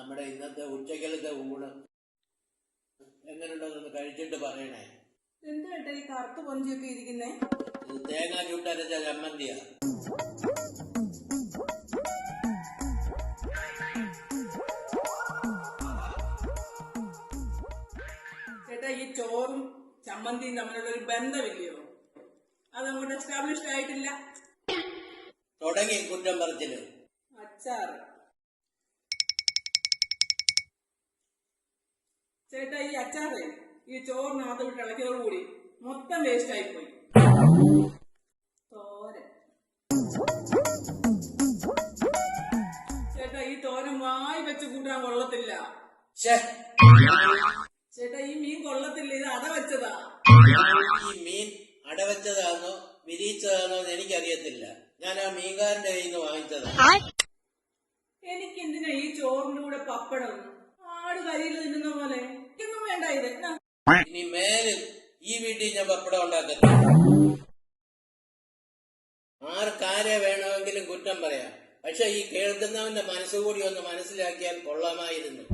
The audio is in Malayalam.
നമ്മുടെ ഇന്നത്തെ ഉച്ചക്കലത്തെ ഊണ് എങ്ങനെയുണ്ടെന്നൊന്ന് കഴിച്ചിട്ട് പറയണേ. എന്താ ഈ കറുത്ത് പൊഞ്ചൊക്കെ ഇരിക്കുന്നേ? തേങ്ങ ചുട്ടരച്ച ചമ്മന്തിയാ. ചേട്ടാ ഈ ചോറും ചമ്മന്തിയും തമ്മിലുള്ള ഒരു ബന്ധമില്ലയോ? അതങ്ങോട്ട് എസ്റ്റാബ്ലിഷ്ഡ് ആയിട്ടില്ല. തുടങ്ങി കുറ്റം പറച്ചിൽ. അച്ചാറ്. ചേട്ടാ ഈ അച്ചാറ് ഈ ചോറിനകത്ത് വിട്ട് ഇളക്കിയതോടുകൂടി മൊത്തം വേസ്റ്റ് ആയിപ്പോയി. തോരൻ. ചേട്ടാ ഈ തോരൻ വായി വെച്ച് കൂട്ടാൻ കൊള്ളത്തില്ല. ചേട്ടാ ഈ മീൻ കൊള്ളത്തില്ല. ഇത് അട വെച്ചതാ. ഈ മീൻ അടവച്ചതാണോ വിരിയിച്ചതാണോ എന്ന് എനിക്കറിയത്തില്ല. ഞാൻ ആ മീൻകാരന്റെ കയ്യിൽ നിന്ന് വാങ്ങിച്ചതാ. എനിക്ക് എന്തിനാ ഈ ചോറിന്റെ കൂടെ പപ്പടം? ആട് കരിയിൽ തിന്നുന്ന പോലെ ഒന്നും വേണ്ട ഇത് എന്നാ? ഇനി മേലിൽ ഈ വീട്ടിൽ ഞാൻ പപ്പടം ഉണ്ടാക്കത്തില്ല ആർക്കാരെ വേണമെങ്കിലും കുറ്റം പറയാം. പക്ഷെ ഈ കേൾക്കുന്നവന്റെ മനസ്സുകൂടി ഒന്ന് മനസ്സിലാക്കിയാൽ കൊള്ളാമായിരുന്നു.